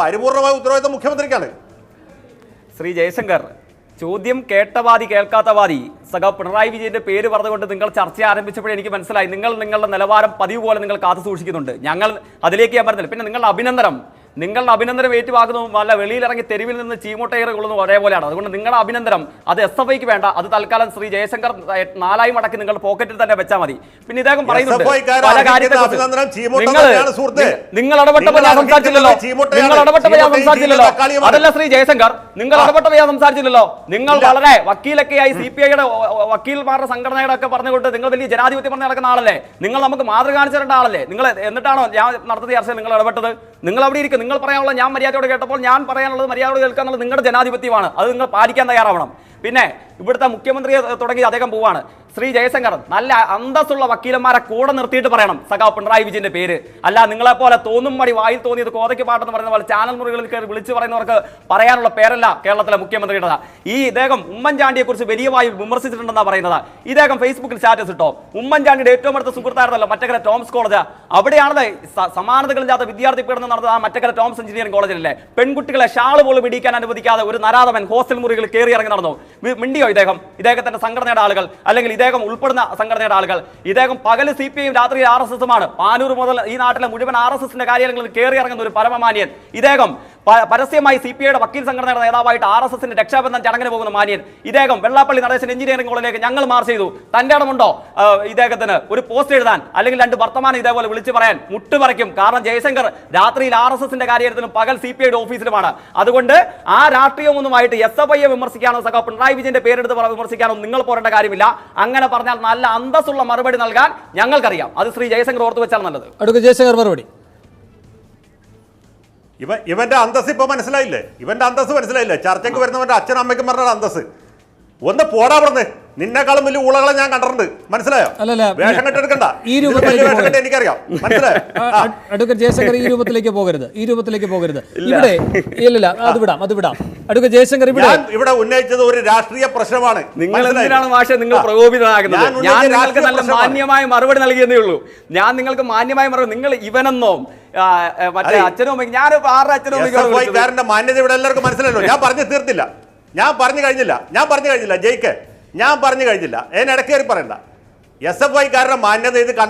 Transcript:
പരിപൂർണമായ ഉത്തരവാദിത്തം മുഖ്യമന്ത്രിക്കാണ്. ശ്രീ ജയശങ്കർ ചോദ്യം കേട്ടവാദി കേൾക്കാത്തവാദി സഹ പിണറായി വിജയന്റെ പേര് പറഞ്ഞുകൊണ്ട് നിങ്ങൾ ചർച്ച ആരംഭിച്ചപ്പോഴേ എനിക്ക് മനസ്സിലായി. നിങ്ങൾ നിങ്ങളുടെ നിലവാരം പതിവ് പോലെ നിങ്ങൾ കാത്തു സൂക്ഷിക്കുന്നുണ്ട്. ഞങ്ങൾ അതിലേക്ക് ഞാൻ പറഞ്ഞില്ല. പിന്നെ നിങ്ങളുടെ അഭിനന്ദനം. നിങ്ങളുടെ അഭിനന്ദനം ഏറ്റുവാക്കുന്നതും അല്ല വെളിയിലിറങ്ങി തെരുവിൽ നിന്ന് ചീമോട്ടയർ കൊള്ളുന്നതും ഒരേപോലെയാണ്. അതുകൊണ്ട് നിങ്ങളുടെ അഭിനന്ദനം അത് എസ് എഫ് ഐക്ക് വേണ്ട. അത് തൽക്കാലം ശ്രീ ജയശങ്കർ നാലായി മടക്കി നിങ്ങളുടെ പോക്കറ്റിൽ തന്നെ വെച്ചാൽ മതി. പിന്നെ ഇദ്ദേഹം പറയുന്നുണ്ട് പല നിങ്ങൾ ഇടപെട്ടപ്പോൾ ഞാൻ സംസാരിച്ചില്ലല്ലോ. നിങ്ങൾ ഇടപെട്ടപ്പോൾ ഞാൻ സംസാരിച്ചില്ലല്ലോ. അതല്ല ശ്രീ ജയശങ്കർ നിങ്ങൾ ഇടപെട്ടപ്പോൾ ഞാൻ സംസാരിച്ചില്ലല്ലോ. നിങ്ങൾ വളരെ വക്കീലൊക്കെ ആയി സി പി ഐയുടെ വക്കീൽമാരുടെ സംഘടനയുടെ ഒക്കെ പറഞ്ഞുകൊണ്ട് നിങ്ങൾ വലിയ ജനാധിപത്യം പറഞ്ഞ് നടക്കുന്ന ആളല്ലേ? നിങ്ങൾ നമുക്ക് മാതൃക കാണിച്ചു തരേണ്ട ആളല്ലേ? നിങ്ങൾ എന്നിട്ടാണോ ഞാൻ നടത്തിയ ചർച്ച നിങ്ങൾ ഇടപെട്ടത്? നിങ്ങൾ അവിടെ ഇരിക്കും. നിങ്ങൾ പറയാനുള്ള ഞാൻ മര്യാദയോടെ കേട്ടപ്പോൾ ഞാൻ പറയാനുള്ളത് മര്യാദയോടെ കേൾക്കുക എന്നുള്ളത് നിങ്ങളുടെ ജനാധിപത്യമാണ്. അത് നിങ്ങൾ പാലിക്കാൻ തയ്യാറാവണം. പിന്നെ ഇവിടുത്തെ മുഖ്യമന്ത്രിയെ തുടങ്ങി അദ്ദേഹം പോവാണ്. ശ്രീ ജയശങ്കർ നല്ല അന്തസ്സുള്ള വക്കീലന്മാരെ കൂടെ നിർത്തിയിട്ട് പറയണം. സഖാവ് പിണറായി വിജയന്റെ പേര്. അല്ല നിങ്ങളെ പോലെ തോന്നും മടി വായിൽ തോന്നിയത് കോതയ്ക്ക് പാട്ടെന്ന് പറയുന്ന പോലെ ചാനൽ മുറികളിൽ കയറി വിളിച്ചു പറയുന്നവർക്ക് പറയാനുള്ള പേരല്ല കേരളത്തിലെ മുഖ്യമന്ത്രിയുടെ. ഈ ഇദ്ദേഹം ഉമ്മൻചാണ്ടിയെ കുറിച്ച് വലിയവായി വിമർശിച്ചിട്ടുണ്ടെന്നാണ് പറയുന്നത്. ഇദ്ദേഹം ഫേസ്ബുക്കിൽ സ്റ്റാറ്റസ് ഇട്ടോ? ഉമ്മൻചാണ്ടിയുടെ ഏറ്റവും അടുത്ത സുഹൃത്തായിരുന്നല്ലോ മറ്റക്കര ടോംസ് കോളേജ്. അവിടെയാണത് സമാനതകളില്ലാത്ത വിദ്യാർത്ഥി പീഡനം നടന്നത് ആ മറ്റക്കര ടോംസ് എഞ്ചിനീയറിംഗ് കോളേജിലല്ലേ? പെൺകുട്ടികളെ ഷാൾ പോലും പിടിക്കാൻ അനുവദിക്കാതെ ഒരു നരാധവൻ ഹോസ്റ്റൽ മുറികളിൽ കയറി ഇറങ്ങി നടന്നു. മിണ്ടിയോ ഇദ്ദേഹം? ഇദ്ദേഹത്തിന്റെ സംഘടനയുടെ ആളുകൾ അല്ലെങ്കിൽ ഇദ്ദേഹം ഉൾപ്പെടുന്ന സംഘടനയുടെ ആളുകൾ. ഇദ്ദേഹം പകൽ സി പി ഐയും രാത്രി ആർ എസ് എസുമാണ് പാനൂർ മുതൽ ഈ നാട്ടിലെ മുഴുവൻ ആർ എസ് എസിന്റെ കാര്യങ്ങളിൽ കയറി ഇറങ്ങുന്ന ഒരു പരമമാന്യൻ. ഇദ്ദേഹം പരസ്യമായി സി പി ഐയുടെ വക്കീൽ സംഘടനയുടെ നേതാവായിട്ട് ആർ എസ് എസിന്റെ രക്ഷാബന്ധം ചടങ്ങിന് പോകുന്ന മാന്യൻ. ഇദ്ദേഹം വെള്ളാപ്പള്ളി നടേശൻ എഞ്ചിനീയറിംഗ് കോളേജിലേക്ക് ഞങ്ങൾ മാർച്ച് ചെയ്തു. തന്റെ ഇടമുണ്ടോ ഇദ്ദേഹത്തിന് ഒരു പോസ്റ്റ് എഴുതാൻ അല്ലെങ്കിൽ രണ്ട് വർത്തമാനം ഇതേപോലെ വിളിച്ചു പറയാൻ മുട്ടുപറയ്ക്കും കാരണം ജയശങ്കർ രാത്രിയിൽ ആർ എസ് എസിന്റെ കാര്യത്തിലും പകൽ സി പി ഐയുടെ ഓഫീസിലുമാണ്. അതുകൊണ്ട് ആ രാഷ്ട്രീയമൊന്നുമായിട്ട് എസ് എഫ് ഐയെ വിമർശിക്കാനോ സഖാ പിണറായി വിജയന്റെ പേരെടുത്ത് വിമർശിക്കാനോ നിങ്ങൾ പോരേണ്ട കാര്യമില്ല. അങ്ങനെ പറഞ്ഞാൽ നല്ല അന്തസ്സുള്ള മറുപടി നൽകാൻ ഞങ്ങൾക്കറിയാം. അത് ശ്രീ ജയശങ്കർ ഓർത്തു വെച്ചാൽ നല്ലത്. അടുത്ത ജയശങ്കർ മറുപടി. ഇവ ഇവന്റെ അന്തസ് ഇപ്പൊ മനസ്സിലായില്ലേ? ഇവന്റെ അന്തസ് മനസ്സിലായില്ലേ? ചർച്ചയ്ക്ക് വരുന്നവന്റെ അച്ഛനും അമ്മയ്ക്കും പറഞ്ഞ അന്തസ് ഒന്ന് പോടാ പറഞ്ഞ് നിന്നെക്കാളും വലിയ ഊളകളെ ഞാൻ കണ്ടിട്ടുണ്ട്. മനസ്സിലായോ? അല്ലല്ല, വേഷം കെട്ടെടുക്കണ്ട ഈ രൂപത്തിലേക്ക് എനിക്കറിയാം. മനസ്സിലായോ. അഡ്വക്കേറ്റ് ജയശങ്കർ ഈ രൂപത്തിലേക്ക് പോകരുത്. ഈ രൂപത്തിലേക്ക് പോകരുത്. ഇവിടെ ഇല്ലല്ല അത് വിടാം അത് വിടാം. അഡ്വക്കേറ്റ് ജയശങ്കർ ഇവിടെ. ഇവിടെ ഉന്നയിച്ചത് ഒരു രാഷ്ട്രീയ പ്രശ്നമാണ്. നിങ്ങൾ? എന്തിനാണ് മാഷെ നിങ്ങൾ പ്രകോപിതനാകുന്നത്? ഞാൻ ഞാൻ നിങ്ങൾക്ക് നല്ല. മാന്യമായ മറുപടി നൽകിയെന്നേ ഉള്ളൂ. ഞാൻ നിങ്ങൾക്ക് മാന്യമായ മറുപടി നിങ്ങൾ ഇവനെന്നോ മറ്റേ. അച്ഛനും അമ്മയ്ക്ക് ഞാൻ ആറ് അച്ഛനും അമ്മയ്ക്കും മാന്യത ഇവിടെ എല്ലാവർക്കും മനസ്സിലല്ലോ ഞാൻ പറഞ്ഞു തീർത്തില്ല. ഞാൻ പറഞ്ഞു കഴിഞ്ഞില്ല. ഞാൻ പറഞ്ഞു കഴിഞ്ഞില്ല. ജയിക്ക്. ഞാൻ പറഞ്ഞു കഴിഞ്ഞില്ല. അതിനിടയ്ക്ക് കയറി പറയണ്ട. എസ് എഫ് ഐക്കാരുടെ മാന്യത ഇത്